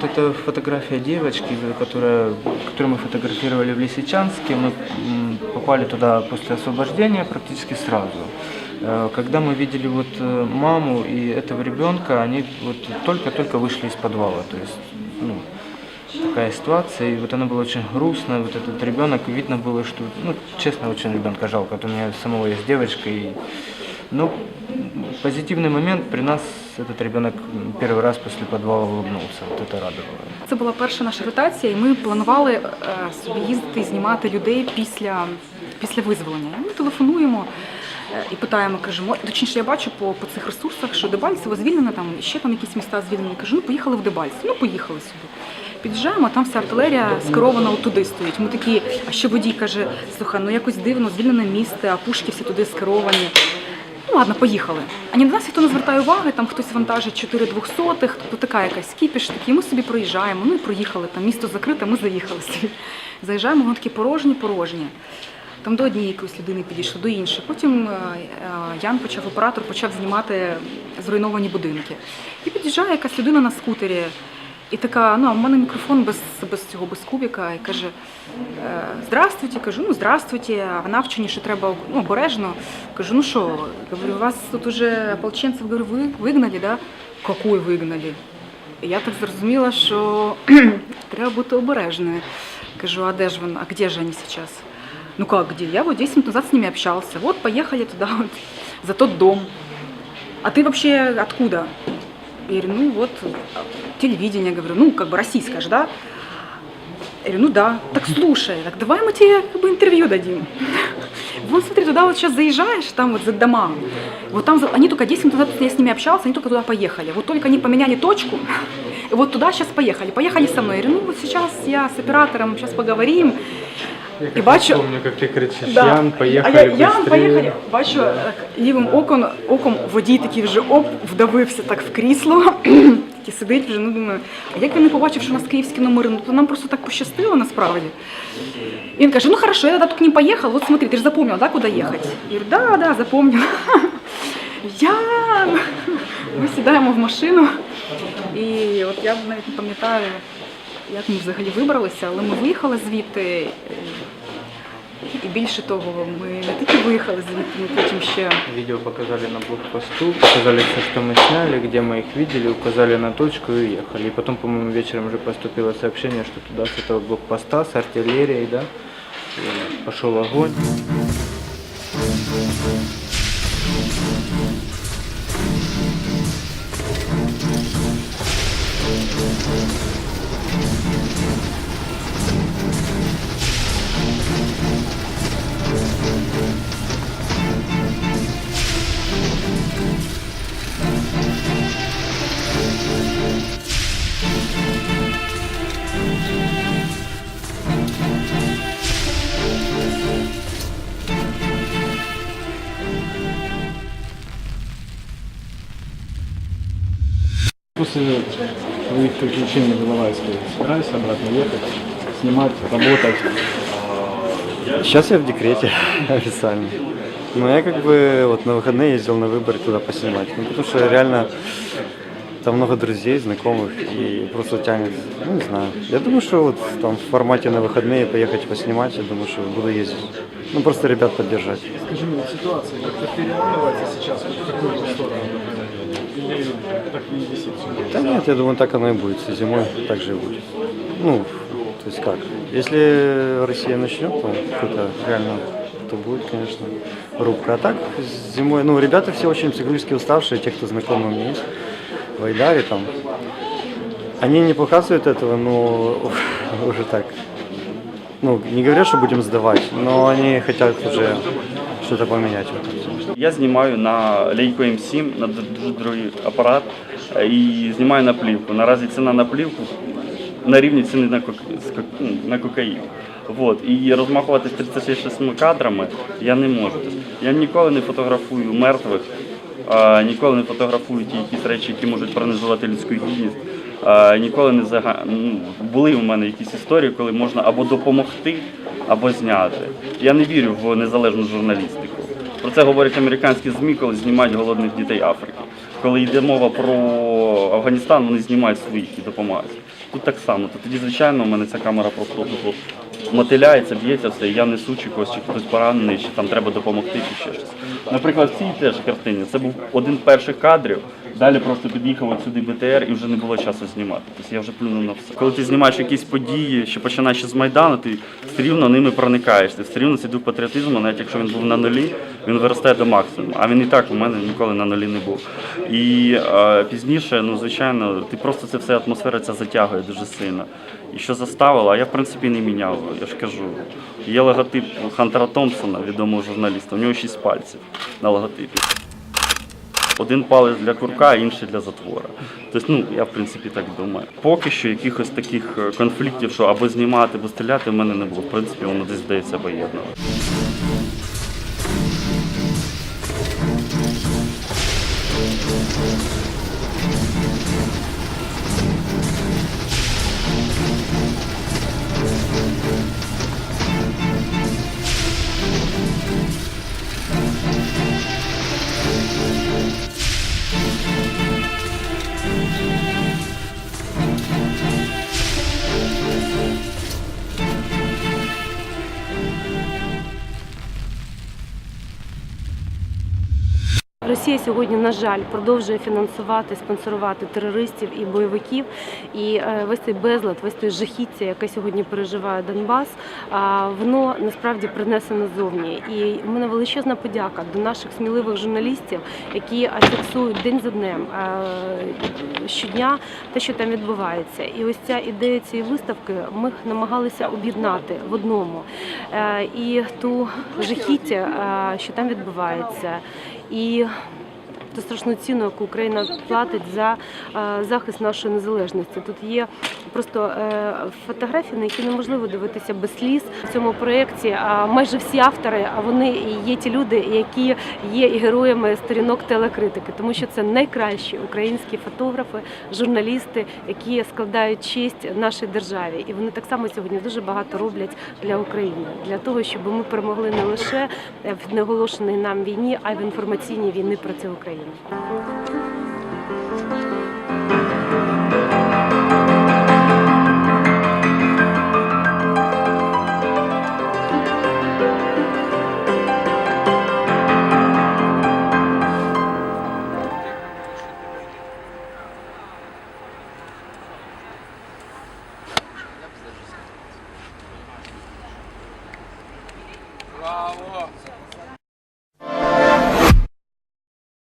Вот Это фотография девочки, которая, которую мы фотографировали в Лисичанске. Мы попали туда после освобождения практически сразу. Э, Когда мы видели вот э, маму и этого ребенка, они вот только-только вышли из подвала. То есть, ну, такая ситуация, и вот она была очень грустная, вот этот ребенок, видно было, что, ну, честно, очень ребенка жалко, вот у меня самого есть девочка, и, ну, позитивный момент, при нас этот ребенок м, первый раз после подвала улыбнулся, вот это радовало. Це була перша наша ротація, і ми планували е, собі їздити і знімати людей після, після визволення. І Ми телефонуємо е, і питаємо, кажемо, точніше, я бачу по, по цих ресурсах, що Дебальцево звільнено, там і ще там якісь міста звільнені. Кажу, ну поїхали в Дебальцево. Ну поїхали сюди. Під'їжджаємо, а там вся артилерія скерована туди стоїть. Ми такі, а ще водій каже, слухай, ну якось дивно, звільнене місце, а пушки всі туди скеровані. Ну ладно, поїхали. А ні на нас ніхто не звертає уваги, там хтось вантажить 4 двохсотих, тобто така якась кіпіш, такі ми собі проїжджаємо. Ну і проїхали. Там місто закрите, ми заїхали собі. Заїжджаємо, воно такі порожні, порожні. Там до однієї якоїсь людини підійшли, до іншої. Потім е, е, Ян почав, оператор почав знімати зруйновані будинки. І під'їжджає якась людина на скутері. І така, ну а в мене мікрофон без, без цього, без кубіка, і каже: е, Здравствуйте, кажу, ну здравствуйте, а в навчанні, що треба ну, обережно. Кажу, ну що, говорю, у вас тут уже ополченців говорю, ви вигнали, да? Какой вигнали? І я так зрозуміла, що треба бути обережною. Кажу, а де ж вони, а где же они сейчас? Ну как где? Я вот 10 минут назад с ними общался. Вот поехали туда, вот, за тот дом. А ты вообще откуда? Я говорю, ну вот телевидение, говорю, ну как бы российское же, да? Я говорю, ну да. Так слушай, так давай мы тебе как бы интервью дадим. Вон смотри, туда вот сейчас заезжаешь, там вот за дома. Вот там они только 10 минут назад я с ними общался, они только туда поехали. Вот только они поменяли точку, вот туда сейчас поехали. Поехали со мной. Я говорю, ну вот сейчас я с оператором сейчас поговорим. І бачу, Помню, как ты кричишь, Да. Ян, поехали а я, Ян, быстрее. поїхали. Бачу, так, лівим оком, оком водій такий вже оп, вдавився так в крісло. Такий сидить вже, ну думаю, а як він не побачив, що у нас київські номери, ну то нам просто так пощастило насправді. І він каже, ну хорошо, я тогда тут к ним поехал, вот смотри, ты же запомнил, да, куда ехать? Я говорю, да, да, запомнил. Ян! Ми сідаємо в машину, і от я навіть не пам'ятаю, як ми взагалі вибралися, але ми виїхали звідти. е, І більше того, ми не тільки виїхали звідти, ми потім ще Видео показали на блокпосту, показали все, что мы сняли, где мы их видели, указали на точку и уехали. И потом, по-моему, вечером уже поступило сообщение, что туда с этого блокпоста, с артиллерией, да, и пошел огонь. После твоих приключений в Иловайске собираешься обратно ехать, снимать, работать? Сейчас я в декрете официально. Но я как бы вот на выходные ездил на выборы туда поснимать. Ну, потому что реально там много друзей, знакомых и просто тянет, ну не знаю. Я думаю, что вот там в формате на выходные поехать поснимать, я думаю, что буду ездить. Ну просто ребят поддержать. Скажи мне, ситуация как-то переломывается сейчас в какую сторону? Или так и висит все? Да нет, я думаю, так оно и будет. Зимой так же и будет. Ну, то есть как? Если Россия начнет, то какой-то реально то будет, конечно, рубка. А так, зимой, ну, ребята все очень психологически уставшие, те, кто знакомы меня есть, в Айдаре там. Они не показывают этого, но уже так. Ну, не говорят, что будем сдавать, но они хотят уже что-то поменять. Я знімаю на Leico M7, на дуже дорогий апарат, і знімаю на плівку. Наразі ціна на плівку на рівні ціни на, кок... ну, на кокаїн. Вот. І розмахуватись 36 кадрами я не можу. Я ніколи не фотографую мертвих, ніколи не фотографую ті якісь речі, які можуть пронизувати людську гідність. Ніколи не зага... ну, були у мене якісь історії, коли можна або допомогти, або зняти. Я не вірю в незалежну журналістику. Про це говорять американські ЗМІ, коли знімають голодних дітей Африки. Коли йде мова про Афганістан, вони знімають своїх і допомагають. Тут так само. То тоді, звичайно, у мене ця камера просто тупо мотиляється, б'ється все, і я несу чи когось, чи хтось поранений, чи там треба допомогти, чи ще щось. Наприклад, в цій теж картині це був один з перших кадрів. Далі просто під'їхав от сюди БТР і вже не було часу знімати. Тобто я вже плюнув на все. Коли ти знімаєш якісь події, що починаєш з Майдану, ти все рівно ними проникаєш. Ти все рівно цей дух патріотизму, навіть якщо він був на нулі, він виростає до максимуму. А він і так у мене ніколи на нулі не був. І е, пізніше, ну звичайно, ти просто це все атмосфера ця затягує дуже сильно. І що заставило, а я в принципі не міняв, я ж кажу. Є логотип Хантера Томпсона, відомого журналіста, у нього шість пальців на логотипі. Один палець для курка, інший для затвора. Тобто, ну я в принципі так думаю. Поки що якихось таких е, конфліктів, що або знімати, або стріляти, в мене не було. В принципі, воно десь здається поєднано. Росія сьогодні, на жаль, продовжує фінансувати, спонсорувати терористів і бойовиків. І е, весь цей безлад, весь той жахіття, яке сьогодні переживає Донбас, воно насправді принесено зовні. І в мене величезна подяка до наших сміливих журналістів, які фіксують день за днем щодня те, що там відбувається. І ось ця ідея цієї виставки ми намагалися об'єднати в одному. Е, І ту жахіття, що там відбувається, і Yeah. Ту страшну ціну, яку Україна платить за е, захист нашої незалежності. Тут є просто е, фотографії, на які неможливо дивитися без сліз. В цьому проєкті майже всі автори, а вони є ті люди, які є героями сторінок телекритики, тому що це найкращі українські фотографи, журналісти, які складають честь нашій державі. І вони так само сьогодні дуже багато роблять для України, для того, щоб ми перемогли не лише в неоголошеній нам війні, а й в інформаційній війни проти України. Thank you.